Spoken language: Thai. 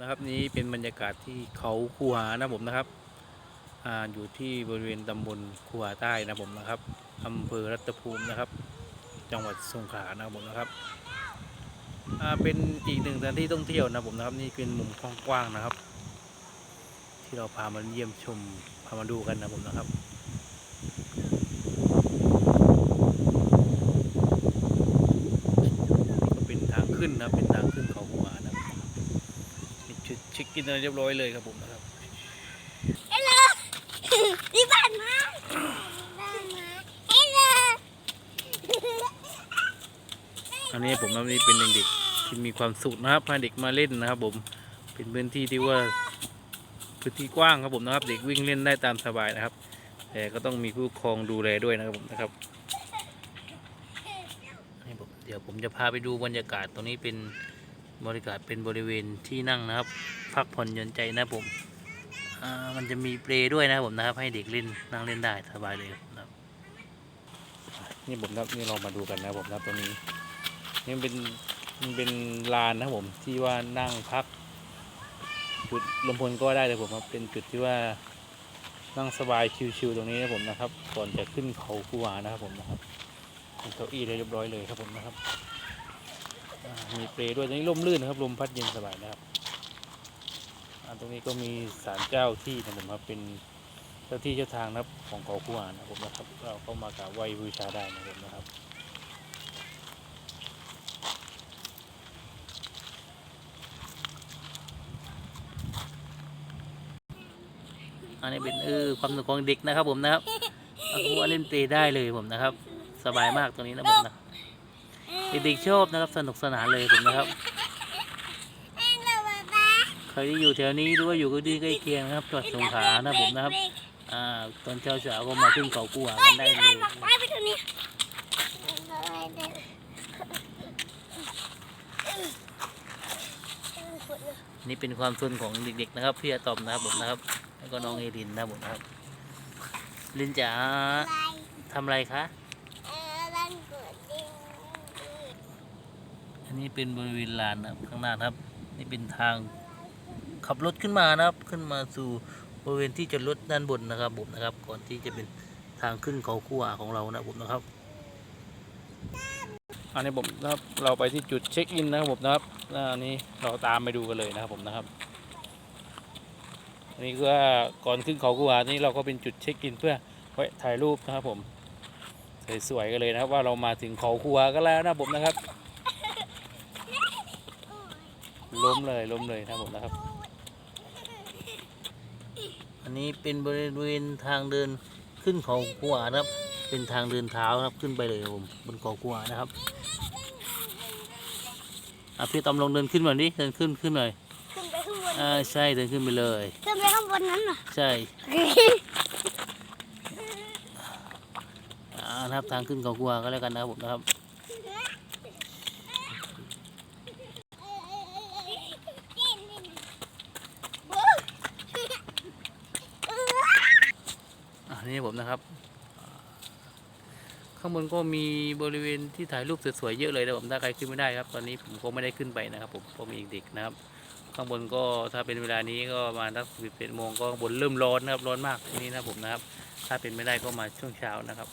นะครับนี้เป็นบรรยากาศที่เขาคูหานะผมนะครับอ่าอยู่ที่บริเวณตำบลคูหาใต้นะผมนะครับอำเภอรัตภูมินะครับ จังหวัดสงขลานะผมนะครับอ่าเป็นอีกหนึ่งสถานที่ท่องเที่ยวนะผมนะครับ นี่เป็นมุมกว้างๆนะครับ ที่เราพามาเยี่ยมชมพามาดูกันนะผมนะครับ ก็เป็นทางขึ้นนะครับเป็นทางขึ้นเขาหัวนะครับมีจุดเช็คอินอะไรเรียบร้อยเลยครับผมนะครับนี่บ้านมาบ้านมาเฮ้ยเลยอันนี้ผมว่านี่เป็นเด็กๆที่มีความสุขนะครับพาเด็กมาเล่นนะครับ ผมเป็นพื้นที่ที่ว่าพื้นที่กว้างครับผมนะครับ เด็กวิ่งเล่นได้ตามสบายนะครับ แต่ก็ต้องมีผู้ปกครองดูแลด้วยนะครับผมนะครับนี่ผมเดี๋ยวผมจะพาไปดูบรรยากาศตรงนี้เป็น บรรยากาศเป็นบริเวณที่นั่งนะครับ พักผ่อนหย่อนใจนะผมมันจะมีเปลด้วยนะครับผมนะครับ ให้เด็กเล่นนั่งเล่นได้สบายเลยนะครับนี่ผมครับนี่เรามาดูกันนะผมนะครับตรงนี้นี่มันเป็นมันเป็นลานนะผมที่ว่านั่งพัก จุดลมพลก็ได้เลยผมครับเป็นจุดที่ว่านั่งสบายชิวๆตรงนี้นะผมนะครับก่อนจะขึ้นเขาคูหานะครับผมนะครับมีเก้าอี้เรียบร้อยเลยครับผมนะครับ มีเปลด้วยตรงนี้ร่มรื่นนะครับลมพัดเย็นสบายนะครับตรงนี้ก็มีศาลเจ้าที่นะผมครับเป็นเจ้าที่เจ้าทางนะครับของเขาคูหานะผมนะครับ เราเข้ามากราบไหว้บูชาได้นะครับผมนะครับอันนี้เป็นเออความสนุกของเด็กนะครับผมนะครับเอาคือว่าเล่นเปลได้เลยผมนะครับ สบายมากตรงนี้นะผมนะ เด็กๆชอบนะครับสนุกสนานเลยผมนะครับเฮ้ยเลยบ้าบ้าใครที่อยู่แถวนี้หรือว่าอยู่ก็ดีใกล้เคียงนะครับจังหวัดสงขลานะผมนะครับอ่าตอนเช้าเช้าๆก็มาขึ้นเขากู้หากันได้เลยไปไปทางนี้นี่เป็นความสนของเด็กๆนะครับพี่อะตอมนะครับผมนะครับ แล้วก็น้องเอรินนะครับผมนะครับลินจ๋าทำอะไรคะ เออบ้านเกิดจริง อันนี้เป็นบริเวณลานนะครับข้างหน้าครับ นี่เป็นทางขับรถขึ้นมานะครับ ขึ้นมาสู่บริเวณที่จอดรถด้านบนนะครับผมนะครับ ก่อนที่จะเป็นทางขึ้นเขาคู่อาของเรานะผมนะครับ อันนี้ผมนะครับเราไปที่จุดเช็คอินนะครับผมนะครับอันนี้เราตามไปดูกันเลยนะครับผมนะครับอันนี้ก็ก่อนขึ้นเขาคู่อานี่เราก็เป็นจุดเช็คอินเพื่อไว้ถ่ายรูปนะครับผมสวยๆกันเลยนะครับว่าเรามาถึงเขาคู่อากันแล้วนะผมนะครับ ล้มเลยล้มเลยครับผมนะครับ อันนี้เป็นบริเวณทางเดินขึ้นเขาขวานะครับ เป็นทางเดินเท้านะครับขึ้นไปเลยครับผมบนเขาขวานะครับอะพี่ตอมลองเดินขึ้นมาดิเดินขึ้นขึ้นหน่อยขึ้นไปข้างบนอ่าใช่เดินขึ้นไปเลย ขึ้นไปข้างบนนั้นเหรอใช่อ่านะครับทางขึ้นเขาขวาก็แล้วกันนะครับผมนะครับ นี่ผมนะครับ ข้างบนก็มีบริเวณที่ถ่ายรูปสวยๆเยอะเลยนะผมถ้าใครขึ้นไม่ได้ครับ ตอนนี้ผมก็ไม่ได้ขึ้นไปนะครับผมเพราะมีเด็กนะครับ ข้างบนก็ถ้าเป็นเวลานี้ก็ประมาณสักสิบเอ็ดโมงก็บนเริ่มร้อนนะครับร้อนมากที่นี่นะผมนะครับ ถ้าเป็นไม่ได้ก็มาช่วงเช้านะครับ